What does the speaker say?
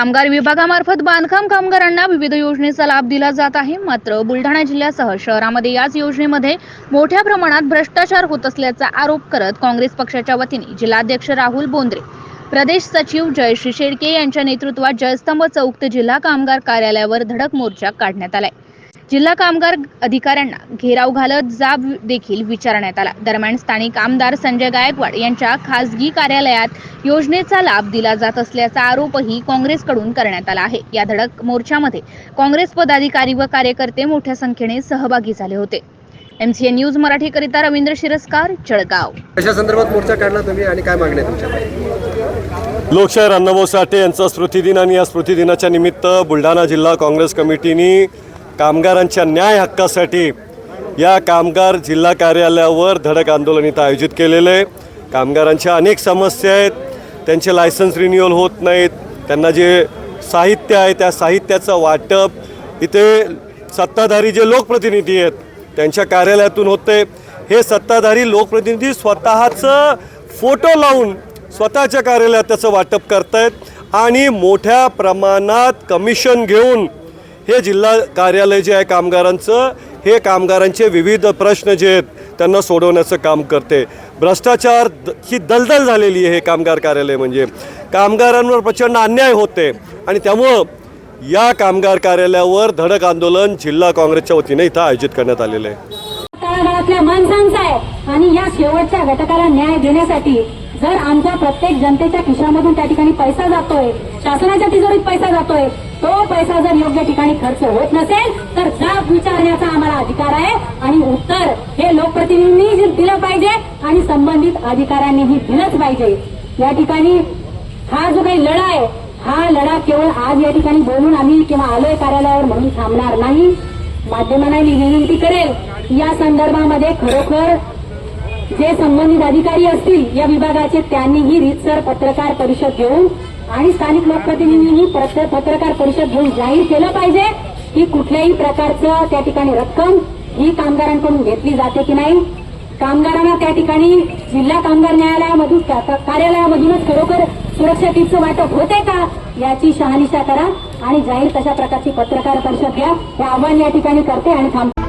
कामगार विभागामार्फत बांधकाम कामगारांना विविध योजनेचा लाभ दिला जात आहे. मात्र बुलढाणा जिल्ह्यासह शहरामध्ये याच योजनेमध्ये मोठ्या प्रमाणात भ्रष्टाचार होत असल्याचा आरोप करत काँग्रेस पक्षाच्या वतीने जिल्हाध्यक्ष राहुल बोंद्रे प्रदेश सचिव जयश्री शेडके यांच्या नेतृत्वात जयस्तंभ चौक ते जिल्हा कामगार कार्यालयावर धडक मोर्चा काढण्यात आलाय. जिल्हा कामगार अधिकाऱ्यांना घेराव घालत जाब देखील विचारण्यात आला. दरम्यान स्थानिक आमदार संजय गायकवाड यांच्या खासगी कार्यालयात योजनेचा लाभ दिला जात असल्याचा आरोपही काँग्रेसकडून करण्यात आला आहे. या धडक मोर्चामध्ये काँग्रेस पदाधिकारी व कार्यकर्ते मोठ्या संख्येने सहभागी झाले होते. एमसीए न्यूज मराठीकरिता रवींद्र शिरस्कार जळगाव. कशा संदर्भात मोर्चा काढला तुम्ही आणि काय मागणी तुमच्या लोकशाहीर अण्णाभाऊ साठे यांचा स्मृतिदिन आणि या स्मृतिदिनाच्या निमित्त बुलढाणा जिल्हा काँग्रेस कमिटीने कामगारांच्या न्याय हक्कासाठी या कामगार जिल्हा कार्यालयावर धडक आंदोलन इथं आयोजित केलेलं आहे. कामगारांच्या अनेक समस्या आहेत. त्यांचे लायसन्स रिन्युअल होत नाहीत. त्यांना जे साहित्य आहे त्या साहित्याचं वाटप इथे सत्ताधारी जे लोकप्रतिनिधी आहेत त्यांच्या कार्यालयातून होते हे सत्ताधारी लोकप्रतिनिधी स्वतःचं फोटो लावून स्वतःच्या कार्यालयात त्याचं वाटप करतायत आणि मोठ्या प्रमाणात कमिशन घेऊन हे जिल्हा कार्यालय जे आहे कामगारांचं हे कामगारांचे विविध प्रश्न जे आहेत त्यांना सोडवण्याचं काम करते. भ्रष्टाचार द- ही दलदल झालेली आहे हे कामगार कार्यालय म्हणजे. कामगारांवर प्रचंड अन्याय होते आणि त्यामुळं या कामगार कार्यालयावर धडक आंदोलन जिल्हा काँग्रेसच्या वतीने इथं आयोजित करण्यात आलेलं आहे. तळागाळातल्या माणसांचा आहे आणि या शेवटच्या घटकाला न्याय देण्यासाठी जर आमच्या प्रत्येक जनतेच्या खिशामधून त्या ठिकाणी पैसा जातोय शासनाच्या तिजोरीत पैसा जातोय तो पैसा जर योग्य ठिकाणी खर्च होत नसेल तर जाब विचारण्याचा आम्हाला अधिकार आहे. आणि उत्तर हे लोकप्रतिनिधींनी दिलं पाहिजे आणि संबंधित अधिकाऱ्यांनीही दिलंच पाहिजे. या ठिकाणी हा जो काही लढा आहे हा लढा केवळ आज या ठिकाणी बोलून आम्ही किंवा आलोय कार्यालयावर म्हणून थांबणार नाही. माध्यमांना मी विनंती करेल या संदर्भामध्ये खरोखर जे संबंधित अधिकारी असतील या विभागाचे त्यांनीही रीतसर पत्रकार परिषद घेऊन आणि स्थानिक लोकप्रतिनिधींनी पत्रकार परिषद घेऊन जाहीर केलं पाहिजे की कुठल्याही प्रकारचं त्या ठिकाणी रक्कम ही कामगारांकडून घेतली जाते की नाही. कामगारांना त्या ठिकाणी जिल्हा कामगार न्यायालयामधून कार्यालयामधूनच खरोखर सुरक्षा किटचं वाटप होते का याची शहानिशा करा आणि जाहीर तशा प्रकारची पत्रकार परिषद घ्या. हे आव्हान या ठिकाणी करते आणि थांबते.